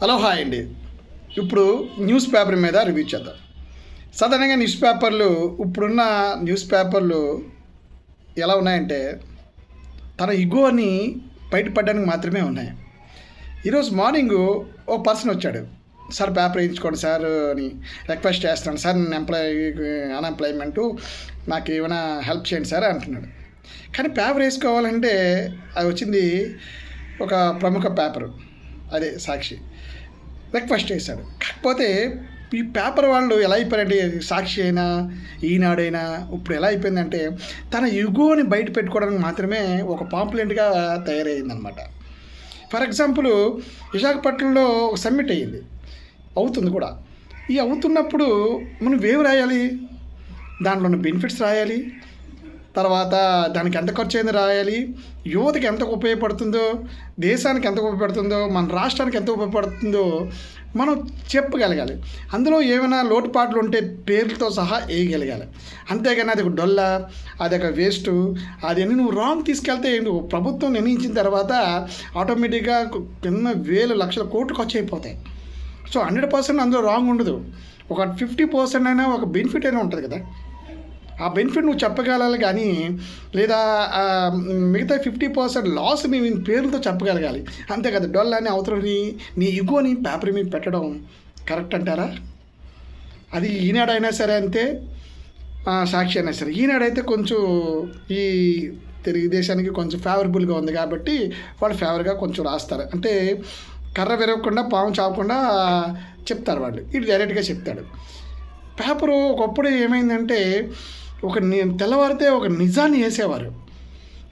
Hello hi అండి. ఇప్పుడు news paper మీద రివ్యూ చేద్దాం. సాధారణంగా న్యూస్ పేపర్లు ఇప్పుడున్న న్యూస్ పేపర్లు ఎలా ఉన్నాయంటే తన ఇగోని బయటపడడానికి మాత్రమే ఉన్నాయి. ఈరోజు మార్నింగ్ ఓ పర్సన్ వచ్చాడు. సార్ పేపర్ వేయించుకోండి సార్ అని రిక్వెస్ట్ చేస్తున్నాను సార్ నేను ఎంప్లాయీ అన్ఎంప్లాయ్మెంటు నాకు ఏమైనా హెల్ప్ చేయండి సార్ అంటున్నాడు. కానీ పేపర్ వేసుకోవాలంటే అది వచ్చింది ఒక ప్రముఖ పేపరు. అదే సాక్షి. రిక్వెస్ట్ చేశాడు. కాకపోతే ఈ పేపర్ వాళ్ళు ఎలా అయిపోయారంటే సాక్షి అయినా ఈనాడైనా ఇప్పుడు ఎలా అయిపోయిందంటే తన యుగోని బయట పెట్టుకోవడానికి మాత్రమే ఒక పాంప్లెంట్గా తయారైందనమాట ఫర్ ఎగ్జాంపుల్ విశాఖపట్నంలో ఒక సమ్మిట్ అయ్యింది. అవుతుంది కూడా. ఈ అవుతున్నప్పుడు మనం వేవ్ రాయాలి? దాంట్లో ఉన్న బెనిఫిట్స్ రాయాలి. తర్వాత దానికి ఎంత ఖర్చు అయింది రాయాలి? యువతకి ఎంత ఉపయోగపడుతుందో దేశానికి ఎంత ఉపయోగపడుతుందో మన రాష్ట్రానికి ఎంత ఉపయోగపడుతుందో మనం చెప్పగలగాలి. అందులో ఏమైనా లోటుపాట్లు ఉంటే పేర్లతో సహా వేయగలగాలి. అంతేగాని అది ఒక డొల్ల అది ఒక వేస్ట్ అది అన్ని నువ్వు రాంగ్ తీసుకెళ్తే నువ్వు ప్రభుత్వం నిర్ణయించిన తర్వాత ఆటోమేటిక్గా ఎన్నో వేలు లక్షల కోట్లు ఖర్చు అయిపోతాయి సో హండ్రెడ్ పర్సెంట్ అందులో రాంగ్ ఉండదు. ఒక ఫిఫ్టీ పర్సెంట్ అయినా ఒక బెనిఫిట్ అయినా ఉంటుంది కదా. ఆ బెనిఫిట్ నువ్వు చెప్పగలగాలి కానీ లేదా మిగతా ఫిఫ్టీ పర్సెంట్ లాస్ నీ పేరుతో చెప్పగలగాలి. అంతే కదా డొల్ అని అవతలని నీ ఇగోని పేపర్ మీద పెట్టడం కరెక్ట్ అంటారా? అది ఈనాడైనా సరే అంతే సాక్షి అయినా సరే. ఈనాడైతే కొంచెం ఈ తెలుగుదేశానికి కొంచెం ఫేవరబుల్గా ఉంది కాబట్టి వాళ్ళు ఫేవర్గా కొంచెం రాస్తారు. అంటే కర్ర విరగకుండా పాము చావకుండా చెప్తారు వాళ్ళు. ఇది డైరెక్ట్గా చెప్తాడు. పేపరు ఒకప్పుడు ఏమైందంటే ఒక తెల్లవారితే ఒక నిజాన్ని వేసేవారు.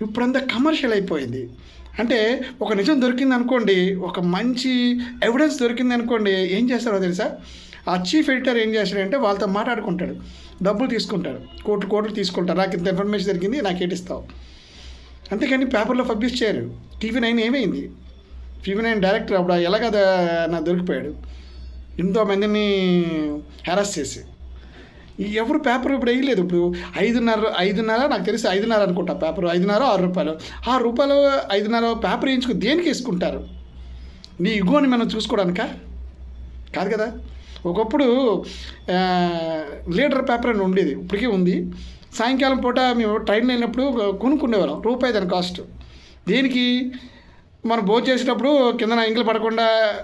ఇప్పుడంతా కమర్షియల్ అయిపోయింది. అంటే ఒక నిజం దొరికింది అనుకోండి ఒక మంచి ఎవిడెన్స్ దొరికింది అనుకోండి ఏం చేస్తారో తెలుసా? ఆ చీఫ్ ఎడిటర్ ఏం చేస్తాడంటే వాళ్ళతో మాట్లాడుకుంటాడు. డబ్బులు తీసుకుంటాడు. కోట్లు కోట్లు తీసుకుంటారు నాకు ఇంత ఇన్ఫర్మేషన్ దొరికింది నాకు ఏటిస్తావు అంతేకాని పేపర్లో పబ్లిష్ చేయరు. టీవీ నైన్ ఏమైంది? టీవీ నైన్ డైరెక్టర్ అప్పుడు ఎలాగ నా దొరికిపోయాడు? ఎంతో మందిని హెరాస్ చేసి. ఎవరు పేపర్ ఇప్పుడు వేయలేదు. ఇప్పుడు ఐదున్నర ఐదున్నర నాకు తెలిసి ఐదున్నర అనుకుంటా పేపర్ ఐదున్నర ఆరు రూపాయలు. ఆరు రూపాయలు ఐదున్నర పేపర్ వేయించుకుని దేనికి వేసుకుంటారు? నీ ఇగోని మనం చూసుకోవడానిక? కాదు కదా? ఒకప్పుడు లీటర్ పేపర్ అని ఉండేది. ఇప్పటికీ ఉంది. సాయంకాలం పూట మేము ట్రైన్ వెళ్ళినప్పుడు కొనుక్కునేవాళ్ళం రూపాయి దాని కాస్ట్ దేనికి? మనం భోజనం చేసేటప్పుడు కింద ఇంగిలు పడకుండా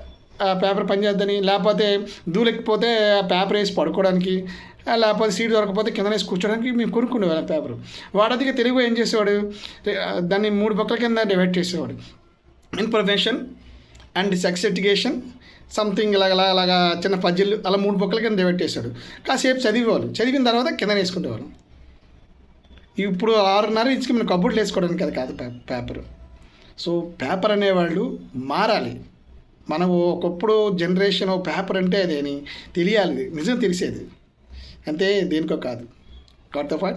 ఆ పేపర్ పనిచేద్దని లేకపోతే దూలెక్కిపోతే ఆ పేపర్ వేసి పడుకోవడానికి లేకపోతే సీట్ దొరకకపోతే కింద వేసి కూర్చోడానికి మేము కొనుక్కునేవాళ్ళం పేపర్. వాడదిగా తెలుగు ఏం చేసేవాడు? దాన్ని మూడు పక్కల కింద డివైడ్ చేసేవాడు. Information and sex education something ఇలాగ ఇలా అలాగా చిన్న పజిల్ అలా మూడు బొక్కల కింద డివైడ్ చేశాడు కాసేపు చదివేవాళ్ళు. చదివిన తర్వాత కింద వేసుకునేవాళ్ళు ఇప్పుడు ఆరున్నర ఇచ్చి మనం కబుర్లు వేసుకోవడానికి అది కాదు పే- పేపర్. సో పేపర్ అనేవాళ్ళు మారాలి. మనం ఒకప్పుడు జనరేషన్ పేపర్ అంటే అదేని? తెలియాలి నిజం తెలిసేది. అంతే దేనికో కాదు. Caught the